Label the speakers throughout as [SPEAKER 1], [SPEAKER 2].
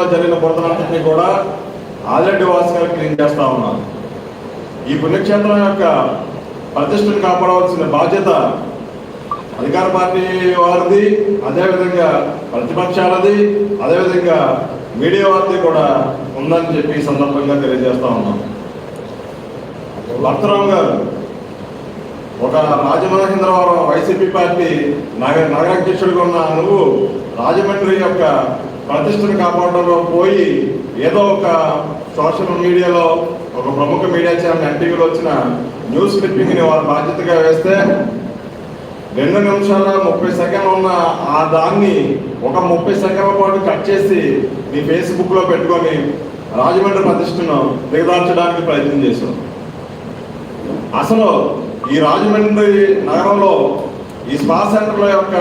[SPEAKER 1] టైంలో జరిగిన బురదనంతటినీ కూడా ఆదిరెడ్డి వాసు గారు క్లీన్ చేస్తూ ఉన్నారు. ఈ పుణ్యక్షేత్రం యొక్క ప్రతిష్టను కాపాడవలసిన బాధ్యత అధికార పార్టీ వారిది అదేవిధంగా ప్రతిపక్షాలది అదేవిధంగా మీడియా వారిది కూడా ఉందని చెప్పి ఈ సందర్భంగా తెలియజేస్తూ ఉన్నాం. భక్తరావు గారు ఒక రాజమహేంద్రవరం వైసీపీ పార్టీ నగర నగరాధ్యక్షుడిగా ఉన్న నువ్వు రాజమండ్రి యొక్క ప్రతిష్టను కాపాడడంలో పోయి ఏదో ఒక సోషల్ మీడియాలో ఒక ప్రముఖ మీడియా ఛానల్ ఎన్టీవీలో వచ్చిన న్యూస్ క్లిప్పింగ్ని వారి బాధ్యతగా వేస్తే రెండు నిమిషాల ముప్పై సెకండ్లు ఉన్న ఆ దాన్ని ఒక ముప్పై సెకండ్ల పాటు కట్ చేసి నీ ఫేస్బుక్లో పెట్టుకొని రాజమండ్రి ప్రతిష్టను దిగదార్చడానికి ప్రయత్నం చేశాం. అసలు ఈ రాజమండ్రి నగరంలో ఈ స్పా సెంటర్ల యొక్క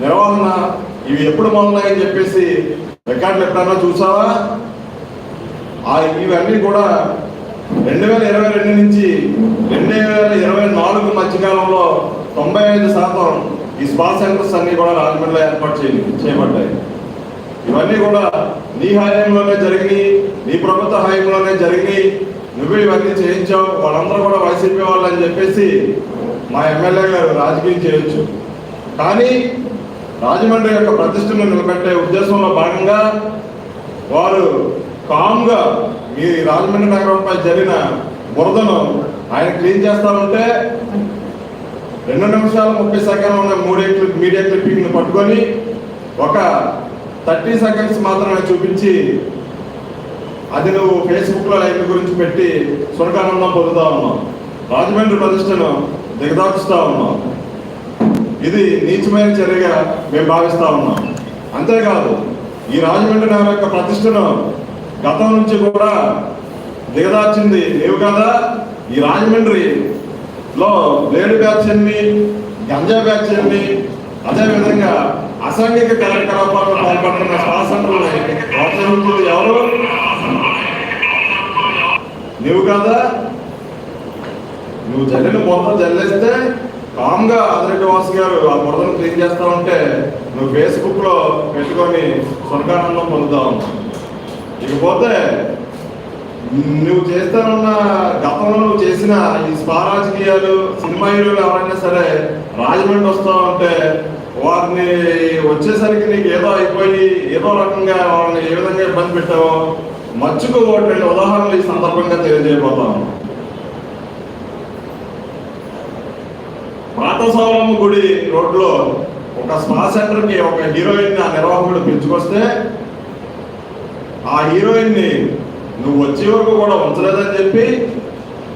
[SPEAKER 1] నిర్వహణ ఇవి ఎప్పుడు మొదలయ్యని చెప్పేసి రికార్డులు ఎప్పుడన్నా చూసావా? ఆ ఇవన్నీ కూడా రెండు వేల ఇరవై రెండు నుంచి రెండు వేల ఇరవై నాలుగు మధ్యకాలంలో తొంభై ఐదు శాతం ఈ స్పా సెంటర్స్ అన్ని కూడా రాజమండ్రిలో ఏర్పాటు చేయ చేయబడ్డాయి. ఇవన్నీ కూడా నీ హయాంలోనే జరిగినాయి నీ ప్రభుత్వ హయాంలోనే జరిగినాయి. నువ్వే ఇవన్నీ చేయించావు వాళ్ళందరూ కూడా వైసీపీ వాళ్ళు అని చెప్పేసి మా ఎమ్మెల్యే గారు రాజకీయం చేయొచ్చు. కానీ రాజమండ్రి యొక్క ప్రతిష్టను నిలబెట్టే ఉద్దేశంలో భాగంగా వారు కామ్గా ఈ రాజమండ్రి నగరంపై జరిగిన బురదను ఆయన క్లీన్ చేస్తామంటే రెండు నిమిషాలు ముప్పై సెకండ్లు ఉన్న మూడే క్లిప్ మీడియా క్లిప్పింగ్ని పట్టుకొని ఒక థర్టీ సెకండ్స్ మాత్రమే చూపించి అది నువ్వు ఫేస్బుక్లో లైవ్ గురించి పెట్టి స్వర్గానందం పొందుతా ఉన్నావు. రాజమండ్రి ప్రతిష్టను దిగదాచుతా ఉన్నావు. ఇది నీచమైన చర్యగా మేము భావిస్తా ఉన్నాం. అంతేకాదు ఈ రాజమండ్రి నగరం యొక్క ప్రతిష్టను గతం నుంచి కూడా దిగదార్చింది లేవు కదా? ఈ రాజమండ్రిలో లేడు బ్యాచ్ ఎన్ని గంజా బ్యాచ్ ఎన్ని అదేవిధంగా అసాంఘిక కార్యకలాపాలను పాల్పడుతున్న శాసనలు ప్రోత్సహించులు ఎవరు? నువ్వు కదా? నువ్వు జల్లిన బురద జల్లేస్తే కామ్గా ఆదిరెడ్డి వాసు గారు ఆ బురదను క్లీన్ చేస్తా ఉంటే నువ్వు ఫేస్బుక్లో పెట్టుకొని స్వర్గానందం పొందుతావు ఇకపోతే నువ్వు చేస్తానున్న గతంలో నువ్వు చేసిన ఈ స్పా రాజకీయాలు సినిమా హీరోలు ఎవరైనా సరే రాజమండ్రి వస్తా ఉంటే వారిని వచ్చేసరికి నీకు ఏదో అయిపోయి ఏదో రకంగా వాళ్ళని ఏ విధంగా ఇబ్బంది పెట్టావో మచ్చుకు రెండు ఉదాహరణలు ఈ సందర్భంగా తెలియజేయబోతాను పాతసాలమ్మ గుడి రోడ్లో ఒక స్పా సెంటర్కి ఒక హీరోయిన్ ఆ నిర్వాహకుడు పిలుచుకొస్తే ఆ హీరోయిన్ని నువ్వు వచ్చే వరకు కూడా ఉంచలేదని చెప్పి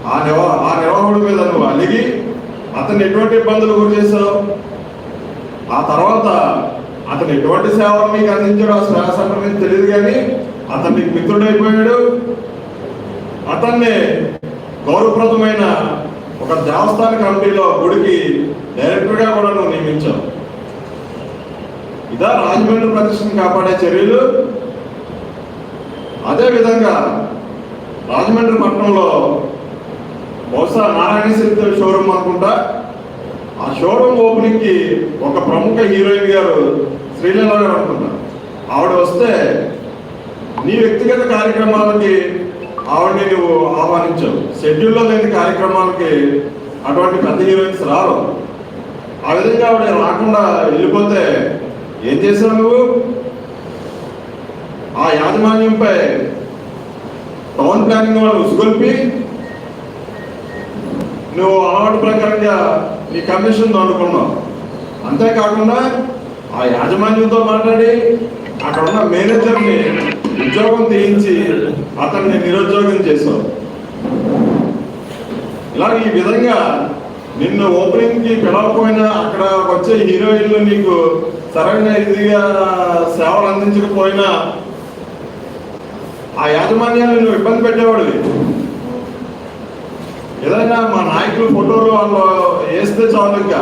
[SPEAKER 1] ఆ నిర్వా ఆ నిర్వాహకుడి మీద నువ్వు అలిగి అతను ఎటువంటి ఇబ్బందులు గురి చేశావు? ఆ తర్వాత అతను ఎటువంటి సేవలు నీకు అందించాడు ఆ స్పా సెంటర్ నీకు తెలియదు కానీ అతను నీకు మిత్రుడైపోయాడు. అతన్ని గౌరవప్రదమైన ఒక దేవస్థాన కమిటీలో గుడికి డైరెక్టర్గా కూడా నువ్వు నియమించావు ఇదా రాజమండ్రి ప్రతిష్టను కాపాడే చర్యలు. అదే విధంగా రాజమండ్రి పట్టణంలో బహుశా నారాయణ సిల్క్ షోరూమ్ అనుకుంటా. ఆ షోరూమ్ ఓపెనింగ్కి ఒక ప్రముఖ హీరోయిన్ గారు శ్రీలీల గారు అనుకుంటా. ఆవిడ వస్తే నీ వ్యక్తిగత కార్యక్రమాలకి ఆవిడని నువ్వు ఆహ్వానించావు. షెడ్యూల్లో లేని కార్యక్రమాలకి అటువంటి పెద్ద హీరోయిన్స్ రారు. ఆ విధంగా ఆవిడ రాకుండా వెళ్ళిపోతే ఏం చేసావు నువ్వు? ఆ యాజమాన్యంపై టౌన్ ప్లానింగ్ వాళ్ళు ఉసుగొల్పి నువ్వు అలవాటు ప్రకారంగా నీ కమిషన్ అనుకున్నావు అంతేకాకుండా ఆ యాజమాన్యంతో మాట్లాడి అక్కడ ఉన్న మేనేజర్ని ఉద్యోగం తీయించి అతన్ని నిరుద్యోగం చేశావు. ఇలా ఈ విధంగా నిన్ను ఓపెనింగ్కి పిలవకపోయినా అక్కడ వచ్చే హీరోయిన్లు నీకు సరైన ఇదిగా సేవలు అందించకపోయినా ఆ యాజమాన్యాన్ని నువ్వు ఇబ్బంది పెట్టేవాడివి. ఏదైనా మా నాయకులు ఫోటోలు వాళ్ళు వేస్తే చాలు ఇంకా.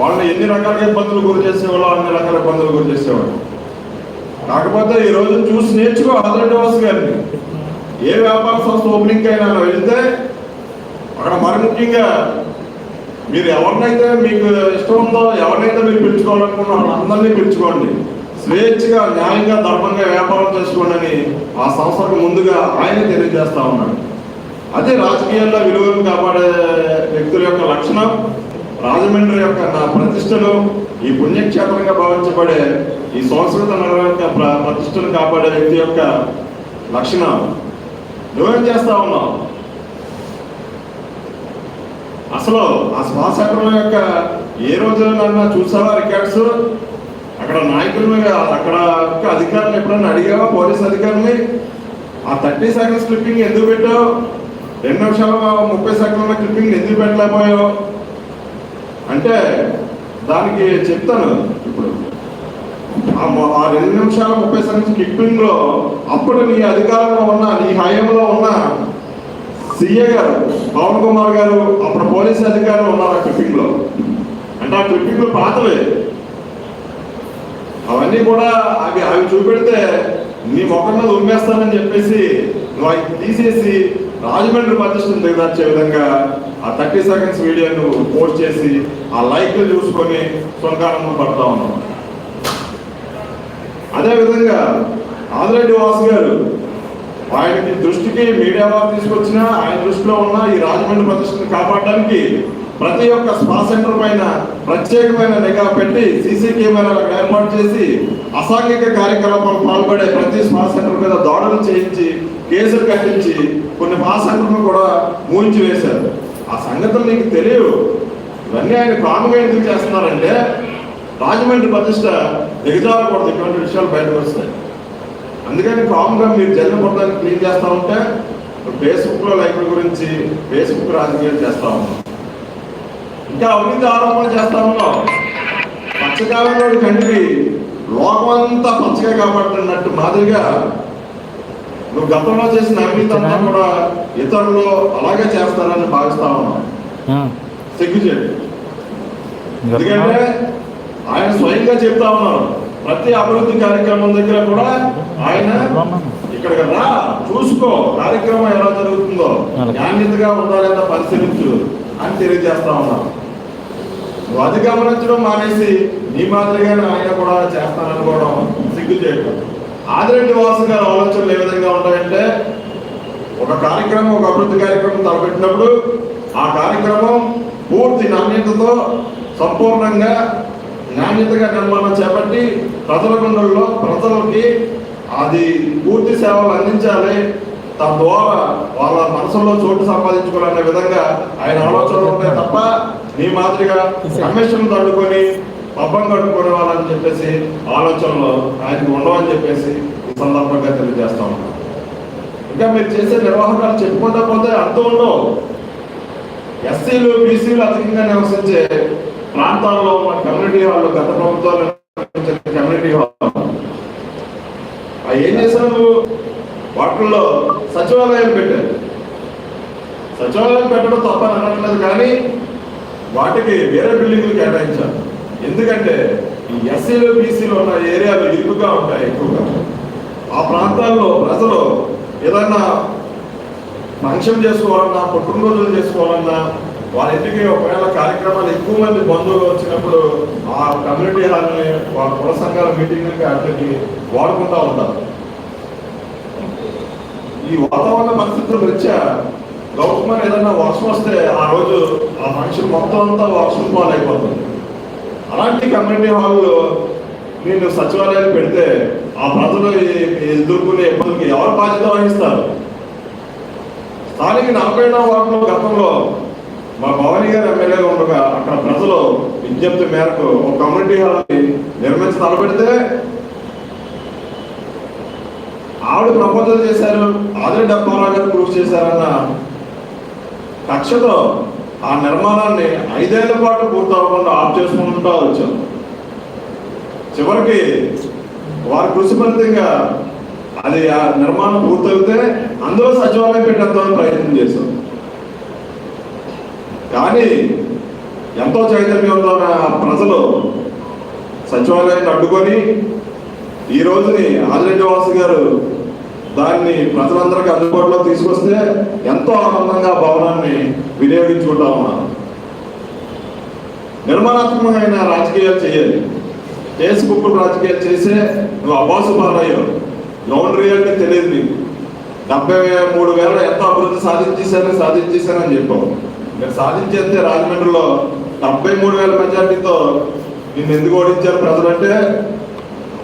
[SPEAKER 1] వాళ్ళని ఎన్ని రకాల ఇబ్బందులు గురి చేసేవాళ్ళు అన్ని రకాల ఇబ్బందులు గురి చేసేవాళ్ళు. కాకపోతే ఈ రోజు చూసి నేర్చుకో ఆదిరెడ్డి వాసు గారిని ఏ వ్యాపార సంస్థ ఓపెనింగ్ అయినా వెళ్తే అక్కడ మరి ముఖ్యంగా మీరు ఎవరినైతే మీకు ఇష్టం ఉందో ఎవరినైతే మీరు పిలుచుకోవాలనుకున్నారో అందరినీ పిలుచుకోండి. స్వేచ్ఛగా న్యాయంగా ధర్మంగా వ్యాపారం చేసుకోండి అని ఆ సంస్థకు ముందుగా ఆయన తెలియజేస్తా ఉన్నాడు. అదే రాజకీయాల్లో విలువలను కాపాడే వ్యక్తుల యొక్క లక్షణం రాజమండ్రి యొక్క నా ప్రతిష్టను ఈ పుణ్యక్షేత్రంగా భావించబడే ఈ సంస్కృత నగరం యొక్క ప్రతిష్టను కాపాడే వ్యక్తి యొక్క లక్షణం నువ్వేం చేస్తా ఉన్నావు? అసలు ఆ శ్వాసక్రమం యొక్క ఏ రోజులన్నా చూసావా రికార్డ్స్? అక్కడ నాయకుల్ని అక్కడ అధికారులు ఎప్పుడన్నా అడిగావా? పోలీస్ అధికారిని ఆ థర్టీ సెకండ్స్ క్లిప్పింగ్ ఎందుకు పెట్టావు? రెండు నిమిషాల ముప్పై సెకండ్ల క్లిప్పింగ్ ఎందుకు పెట్టలేకపోయావు? అంటే దానికి చెప్తాను ఇప్పుడు. ఆ రెండు నిమిషాల ముప్పై సెకండ్స్ కిప్పింగ్లో అప్పుడు నీ అధికారంలో ఉన్న నీ హయాంలో ఉన్న సిఏ గారు పవన్ కుమార్ గారు అప్పుడు పోలీస్ అధికారులు ఉన్నారు ఆ క్లిప్పింగ్లో అంటే ఆ క్లిప్పింగ్ పాతవే. అవన్నీ కూడా అవి అవి చూపెడితే నీ మొఖం మీద ఉమ్మేస్తానని చెప్పేసి నువ్వు అవి తీసేసి రాజమండ్రి ప్రతిష్టను దిగదార్చే విధంగా ఆ థర్టీ సెకండ్స్ వీడియోను పోస్ట్ చేసి ఆ లైక్లు చూసుకొని సొంకానందం పడతా ఉన్నావు. అదేవిధంగా ఆదిరెడ్డి వాసు గారు ఆయనకి దృష్టికి మీడియా వారు తీసుకొచ్చిన ఆయన దృష్టిలో ఉన్న ఈ రాజమండ్రి ప్రతిష్టను కాపాడడానికి ప్రతి ఒక్క స్పా సెంటర్ పైన ప్రత్యేకమైన నిఘా పెట్టి సీసీ కెమెరాలు ఏర్పాటు చేసి అసాంఘిక కార్యకలాపాలు పాల్పడే ప్రతి స్పా సెంటర్ మీద దాడులు చేయించి కేసులు కట్టించి కొన్ని స్పా సెంటర్లు కూడా మూయించి వేశారు ఆ సంగతులు నీకు తెలియవు. ఇవన్నీ ఆయన కాముగా ఎందుకు చేస్తున్నారంటే రాజమండ్రి ప్రతిష్ట దిగజారకూడదు ఇటువంటి విషయాలు బయటకు వస్తాయి అందుకని కామ్గా మీరు జన్మపడడానికి క్లీన్ చేస్తా ఉంటే ఫేస్బుక్లో లైఫ్ గురించి ఫేస్బుక్ రాజకీయాలు చేస్తా ఉన్నాం. ఇంకా అవినీతి ఆరోపణలు చేస్తా ఉన్నాం. పచ్చకాలంలో కంటికి లోకమంతా పచ్చగా కాపాడుతున్నట్టు మాదిరిగా నువ్వు గతంలో చేసిన అవినీతి అంతా కూడా ఇతరులు అలాగే చేస్తారని భావిస్తా ఉన్నాం. సిగ్గుచేటు ఎందుకంటే ఆయన స్వయంగా చెప్తా ఉన్నారు. ప్రతి అభివృద్ధి కార్యక్రమం దగ్గర కూడా ఆయన ఇక్కడికి రా చూసుకో కార్యక్రమం ఎలా జరుగుతుందో నాణ్యతగా ఉందా లేదా పరిశీలించు అని తెలియజేస్తా ఉన్నారు. నువ్వు అది గమనించడం మానేసి నీ మాదిరిగానే ఆయన కూడా చేస్తాననుకోవడం సిగ్గు చేయడం ఆదిరెడ్డి వాసు గారి ఆలోచనలు ఏ విధంగా ఉంటాయంటే ఒక కార్యక్రమం ఒక అభివృద్ధి కార్యక్రమం తలపెట్టినప్పుడు ఆ కార్యక్రమం పూర్తి నాణ్యతతో సంపూర్ణంగా నాణ్యతగా నిర్మాణం చేపట్టి ప్రజల గుండెల్లో ప్రజలకి అది పూర్తి సేవలు అందించాలి. తద్వారా వాళ్ళ మనసులో చోటు సంపాదించుకోవాలనే విధంగా ఆయన ఆలోచనలు ఉంటాయి తప్ప నీ మాదిరిగా కమిషన్ తడుకొని పబ్బం కట్టుకునే వాళ్ళని చెప్పేసి ఆలోచనలు ఆయనకు ఉండవని చెప్పేసి ఈ సందర్భంగా తెలియజేస్తా ఉన్నాను. ఇంకా మీరు చేసే నిర్వాహకాలు చెప్పుకుంటా పోతే అర్థం ఉండవు. ఎస్సీలు బీసీలు అధికంగా నివసించే ప్రాంతాల్లో ఉన్న కమ్యూనిటీ హాల్ గత ప్రభుత్వాలు కమ్యూనిటీ హాల్ అవి ఏం చేశారు? నువ్వు వాటిల్లో సచివాలయాలు పెట్టారు. సచివాలయం పెట్టడం తప్పని అనట్లేదు కానీ వాటికి వేరే బిల్డింగ్లు కేటాయించారు. ఎందుకంటే ఈ ఎస్సీలు బీసీలు ఉన్న ఏరియాలు ఇరుకుగా ఉంటాయి ఎక్కువగా. ఆ ప్రాంతాల్లో ప్రజలు ఏదన్నా మంచం చేసుకోవాలన్నా పుట్టినరోజులు చేసుకోవాలన్నా వాళ్ళ ఇంటికి ఒకవేళ కార్యక్రమాలు ఎక్కువ మంది బంధువులు వచ్చినప్పుడు ఆ కమ్యూనిటీ హాల్ని వాళ్ళ కుల సంఘాల మీటింగ్లకి అట్లకి వాడుకుంటా ఉంటారు. ఈ వాతావరణ పరిస్థితుల రీత్యా గవర్నమెంట్ ఏదైనా వర్షం వస్తే ఆ రోజు ఆ మనిషి మొత్తం అంతా వర్షం పాలైపోతుంది. అలాంటి కమ్యూనిటీ హాల్లో నేను సచివాలయాలు పెడితే ఆ ప్రజలు ఈ- ఎదుర్కొనే ఇబ్బందులకి ఎవరు బాధ్యత వహిస్తారు? స్థానిక నలభై వార్డులో గతంలో మా భవానీ గారు ఎమ్మెల్యేగా ఉండగా అక్కడ ప్రజలు విజ్ఞప్తి మేరకు ఒక కమ్యూనిటీ హాల్ నిర్మించి తలపెడితే ఆవిడ ప్రపోజల్ చేశారు ఆదిరి డబ్బారావు గారు ప్రూఫ్ చేశారన్న కక్షతో ఆ నిర్మాణాన్ని ఐదేళ్ళ పాటు పూర్తవకుండా ఆఫ్ చేసుకుంటూ వచ్చాం. చివరికి వారి కృషి ఫలితంగా అది ఆ నిర్మాణం పూర్తయితే అందులో సచివాలయం పెట్టేద్దామని ప్రయత్నం చేశాం. కానీ ఎంతో చైతన్యంతో ఉన్న ప్రజలు సచివాలయాన్ని అడ్డుకొని ఈ రోజుని ఆదిరెడ్డి వాసు గారు దాన్ని ప్రజలందరికీ అందుబాటులో తీసుకొస్తే ఎంతో ఆనందంగా భవనాన్ని వినియోగించుకుంటా ఉన్నారు. నిర్మాణాత్మకమైన రాజకీయాలు చేయాలి. ఫేస్బుక్ రాజకీయాలు చేసే నువ్వు అబ్బాసు పాలయ్యావు. గ్రౌండ్ రియాలిటీ తెలియదు నీకు. డెబ్బై మూడు వేల ఎంత అభివృద్ధి సాధించేశారని సాధించేశారని చెప్పావు. మీరు సాధించేస్తే రాజమండ్రిలో డెబ్బై మూడు వేల మెజార్టీతో నిన్ను ఎందుకు ఓడించారు ప్రజలంటే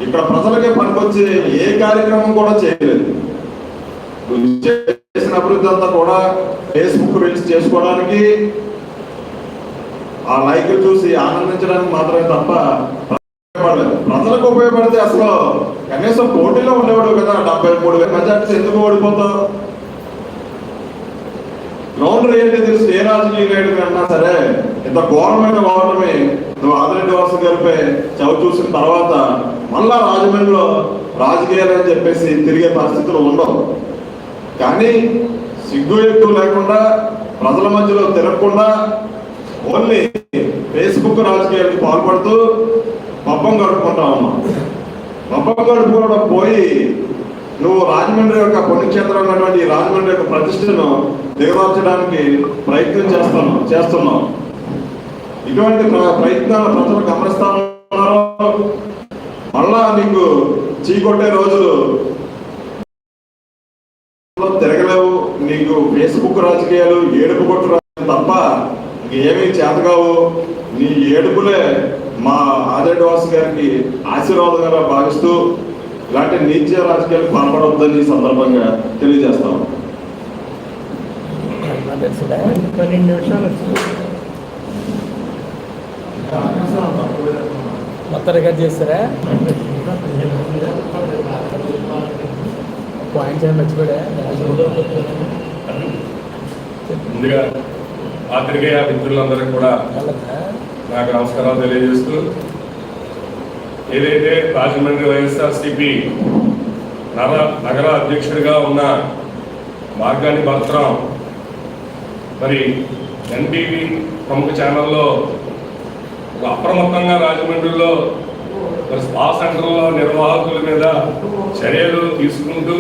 [SPEAKER 1] ఇక్కడ ప్రజలకే పనికొచ్చి ఏ కార్యక్రమం కూడా చేయలేదు. చేసిన అభివృద్ధి అంతా కూడా ఫేస్బుక్ రీల్స్ చేసుకోవడానికి ఆ లైక్ చూసి ఆనందించడానికి మాత్రమే తప్ప ప్రజలకు ఉపయోగపడితే అసలు కనీసం పోటీలో ఉండేవాడు కదా డెబ్బై మూడు వేల మెజార్టీస్ ఎందుకు ఓడిపోతావు? గ్రౌండ్ రియాలిటీ తెలిసి ఏ రాజకీయ నాయకుడు అన్నా సరే ఇంత ఘోరమైన వాడమే నువ్వు ఆదిరెడ్డి వలస గారిపై చవి చూసిన తర్వాత మళ్ళా రాజమండ్రిలో రాజకీయాలు అని చెప్పేసి తిరిగే పరిస్థితులు ఉండవు. కానీ సిగ్గు ఎక్కువ లేకుండా ప్రజల మధ్యలో తిరగకుండా ఓన్లీ ఫేస్బుక్ రాజకీయాలకు పాల్పడుతూ పబ్బం గడుపుకుంటా ఉన్నాం. పబ్బం గడుపుకోవడం పోయి నువ్వు రాజమండ్రి యొక్క పుణ్యక్షేత్రం ఉన్నటువంటి రాజమండ్రి యొక్క ప్రతిష్టను దిగదార్చడానికి ప్రయత్నం చేస్తాను చేస్తున్నావు. ఇటువంటి ప్రయత్నాలు ప్రజలు గమనిస్తా ఉన్నారు మళ్ళా నీకు చీకొట్టే రోజులు. తిరగలేవు. నీకు ఫేస్బుక్ రాజకీయాలు ఏడుపు కొట్టు తప్ప ఏమీ చేతగావు నీ ఏడుపులే మా ఆదిరెడ్డి గారికి ఆశీర్వాదంగా భావిస్తూ ఇలాంటి నీత్య రాజకీయాలకు పాల్పడవద్దని ఈ సందర్భంగా తెలియజేస్తాం
[SPEAKER 2] మొత్తం రికార్డ్ చేస్తారా? పాయింట్స్ ఏమైనా మర్చిపోయా
[SPEAKER 3] ముందుగా పాత్రికేయ మిత్రులందరికీ కూడా నాకు నమస్కారాలు తెలియజేస్తూ ఏదైతే రాజమండ్రి వైఎస్ఆర్సిపి నగర నగర అధ్యక్షుడిగా ఉన్న మార్గాన్ని మాత్రం మరి ఎన్టీవీ ప్రముఖ ఛానల్లో ఒక అప్రమత్తంగా రాజమండ్రిలో మరి స్పా సెంటర్లో నిర్వాహకుల మీద చర్యలు తీసుకుంటూ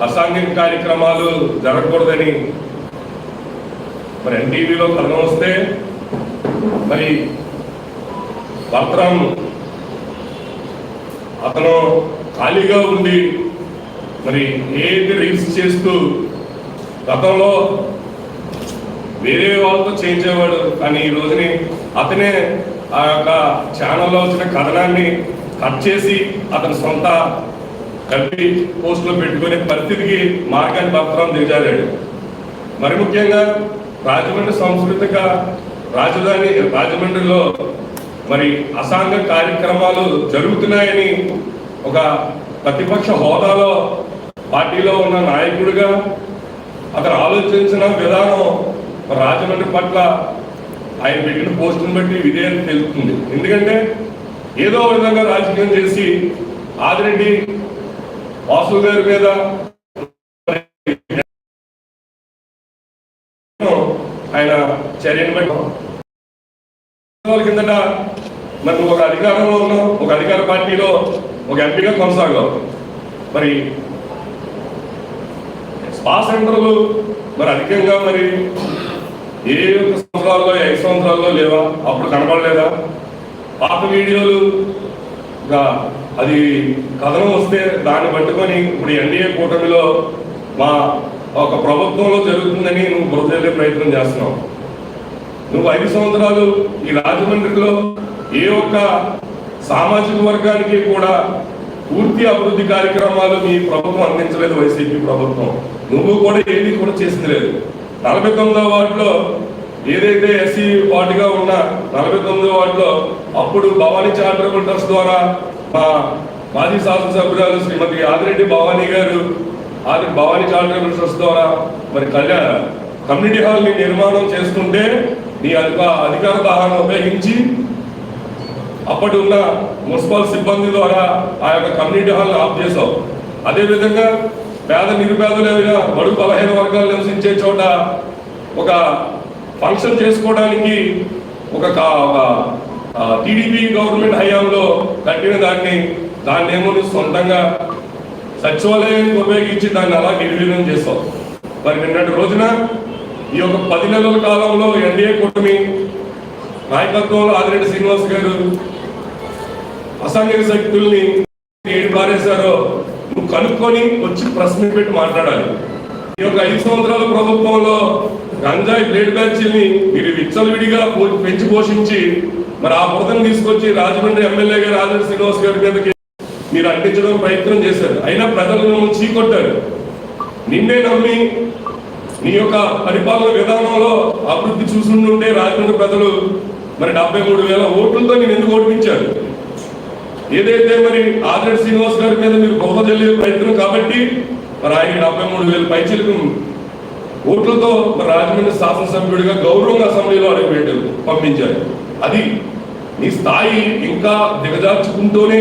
[SPEAKER 3] అసాంఘిక కార్యక్రమాలు జరగకూడదని మరి ఎన్టీవీలో కథనం వస్తే మరి భద్రం అతను ఖాళీగా ఉండి మరి ఏది రీల్స్ చేస్తూ గతంలో వేరే వాళ్ళతో చేయించేవాడు కానీ ఈ రోజుని అతనే ఆ యొక్క ఛానల్లో వచ్చిన కథనాన్ని కట్ చేసి అతని సొంత కలిపి పోస్టులో పెట్టుకునే పరిస్థితికి మార్గాన్ని భద్రం దిగజారాడు. మరి ముఖ్యంగా రాజమండ్రి సాంస్కృతిక రాజధాని రాజమండ్రిలో మరి అసాంఘ కార్యక్రమాలు జరుగుతున్నాయని ఒక ప్రతిపక్ష హోదాలో పార్టీలో ఉన్న నాయకుడిగా అతను ఆలోచించిన విధానం రాజమండ్రి పట్ల ఆయన పెట్టిన పోస్టును బట్టి విధేయత తెలుస్తుంది. ఎందుకంటే ఏదో విధంగా రాజకీయం చేసి ఆదిరెడ్డి వాసు గారి మీద ఆయన చర్యను బట్టి కిందట మరి నువ్వు ఒక అధికారంలో ఉన్నావు ఒక అధికార పార్టీలో ఒక ఎంపీగా కొనసాగావు. మరి స్పా సెంటర్లు మరి అధికంగా మరి ఏ ఒక్క సంవత్సరాల్లో ఐదు సంవత్సరాల్లో లేవా? అప్పుడు కనపడలేదా పాత వీడియోలు అది కథనం వస్తే దాన్ని పట్టుకొని ఇప్పుడు ఎన్డీఏ కూటమిలో మా ఒక ప్రభుత్వంలో జరుగుతుందని నువ్వు బురదల్లే ప్రయత్నం చేస్తున్నావు. నువ్వు ఐదు సంవత్సరాలు ఈ రాజమండ్రిలో ఏ ఒక్క సామాజిక వర్గానికి కూడా పూర్తి అభివృద్ధి కార్యక్రమాలు మీ ప్రభుత్వం అందించలేదు వైసీపీ ప్రభుత్వం. నువ్వు కూడా ఏది కూడా చేసింది లేదు. నలభై తొమ్మిదో వార్డులో ఏదైతే ఎస్సీ వార్డుగా ఉన్న నలభై తొమ్మిదో వార్డులో అప్పుడు భవానీ చారిటబుల్ ట్రస్ట్ ద్వారా మా మాజీ శాసనసభ్యురాలు శ్రీమతి ఆదిరెడ్డి భవానీ గారు ఆది భవానీ చారిటబుల్ ట్రస్ట్ ద్వారా మరి కళ్యాణ కమ్యూనిటీ హాల్ని నిర్మాణం చేస్తుంటే నీ అధిక అధికార దాహాన్ని ఉపయోగించి అప్పటి ఉన్న మున్సిపల్ సిబ్బంది ద్వారా ఆ యొక్క కమ్యూనిటీ హాల్ని ఆఫ్ చేసావు అదేవిధంగా పేద నిరుపేదలు ఏమైనా బడుగు బలహీన వర్గాలు నివసించే చోట ఒక ఫంక్షన్ చేసుకోవడానికి ఒక కా- ఒక టీడీపీ గవర్నమెంట్ హయాంలో కట్టిన దాన్ని దాన్ని ఏమో సొంతంగా సచివాలయాన్ని ఉపయోగించి దాన్ని అలా నిర్వీర్యం చేస్తాం మరి నిన్నటి రోజున ఈ యొక్క పది నెలల కాలంలో ఎన్డీఏ కూటమి నాయకత్వంలో ఆదిరెడ్డి శ్రీనివాస్ గారు అసంఘిక శక్తుల్ని ఏడు పారేశారో నువ్వు కనుక్కొని వచ్చి ప్రశ్న పెట్టి మాట్లాడాలి. ఈ యొక్క ఐదు సంవత్సరాల ప్రభుత్వంలో గంజాయి బ్లేడ్ బ్యాచ్ల్ని మీరు విచ్చలవిడిగా పో- పెంచి పోషించి మరి ఆ బురదను తీసుకొచ్చి రాజమండ్రి ఎమ్మెల్యే గారు ఆదిరెడ్డి శ్రీనివాస్ గారి మీదకి మీరు అంటించడం ప్రయత్నం చేశారు. అయినా ప్రజలు మిమ్మల్ని చీకొట్టారు. నిన్నే నమ్మి నీ యొక్క పరిపాలన విధానంలో అభివృద్ధి చూసుకుంటుంటే రాజమండ్రి ప్రజలు మరి డెబ్బై మూడు వేల ఓట్లతో నేను ఎందుకు ఓడిపించారు ఏదైతే మరి ఆదర్శ శ్రీనివాస్ గారి మీద మీరు బొమ్మ చెల్లి ప్రయత్నం కాబట్టి మరి ఆయన డెబ్బై మూడు వేల పైచలకు ఓట్లతో మరి రాజమండ్రి శాసనసభ్యుడిగా గౌరవంగా అసెంబ్లీలో అడుగుపెట్టారు పంపించారు. అది నీ స్థాయి ఇంకా దిగజార్చుకుంటూనే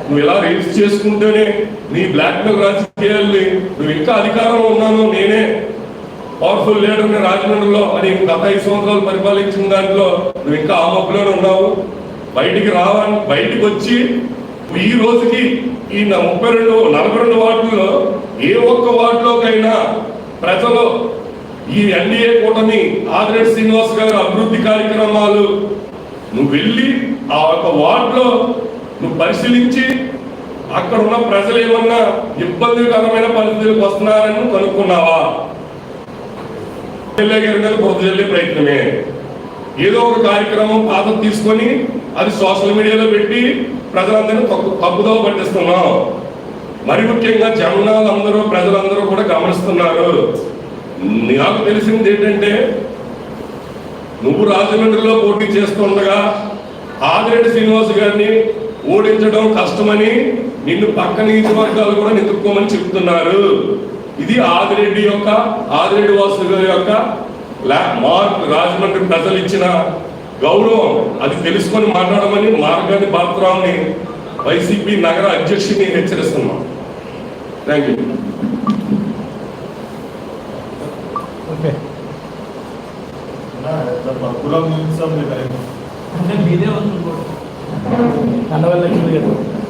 [SPEAKER 3] నువ్వు ఇలా రేస్ చేసుకుంటూనే నీ బ్లాక్ మెయిల్ రాజకీయాల్ని నువ్వు ఇంకా అధికారంలో ఉన్నాను నేనే పవర్ఫుల్ లీడర్ని రాజమండ్రిలో అని గత ఐదు సంవత్సరాలు పరిపాలించిన దాంట్లో నువ్వు ఇంకా ఆ మబ్బులోనే ఉన్నావు. బయటికి రావని బయటికి వచ్చి ఈ రోజుకి ఈ నా ముప్పై రెండు నలభై రెండు వార్డుల్లో ఏ ఒక్క వార్డులోకైనా ప్రజలు ఈ ఎన్డీఏ కూటమి ఆదిరెడ్డి శ్రీనివాస్ గారి అభివృద్ధి కార్యక్రమాలు నువ్వు వెళ్ళి ఆ యొక్క వార్డులో నువ్వు పరిశీలించి అక్కడ ఉన్న ప్రజలు ఏమన్నా ఇబ్బందికరమైన పరిస్థితులకు వస్తున్నారని కనుక్కున్నావా? ఎమ్మెల్యే గారి ప్రయత్నమే. ఏదో ఒక కార్యక్రమం పాత తీసుకొని అది సోషల్ మీడియాలో పెట్టి ప్రజలందరినీ తప్పుదోవ పట్టిస్తున్నాం. మరి ముఖ్యంగా జనాలందరూ ప్రజలందరూ కూడా గమనిస్తున్నారు. నాకు తెలిసింది ఏంటంటే నువ్వు రాజమండ్రిలో పోటీ చేస్తుండగా ఆదిరెడ్డి శ్రీనివాస్ గారిని ఓడించడం కష్టమని నిన్ను పక్క నియోజకవర్గాలు కూడా నెతుక్కోమని చెప్తున్నారు. ఇది ఆదిరెడ్డి యొక్క ఆదిరెడ్డి వాసు గారి యొక్క మార్క్ రాజమండ్రి ప్రజలు ఇచ్చిన గౌరవం. అది తెలుసుకొని మాట్లాడమని మార్గాన్ని బాలరావుని వైసీపీ నగర అధ్యక్షుడిని హెచ్చరిస్తున్నాం. Thank you.
[SPEAKER 4] మీదే వస్తుంది
[SPEAKER 2] గారు.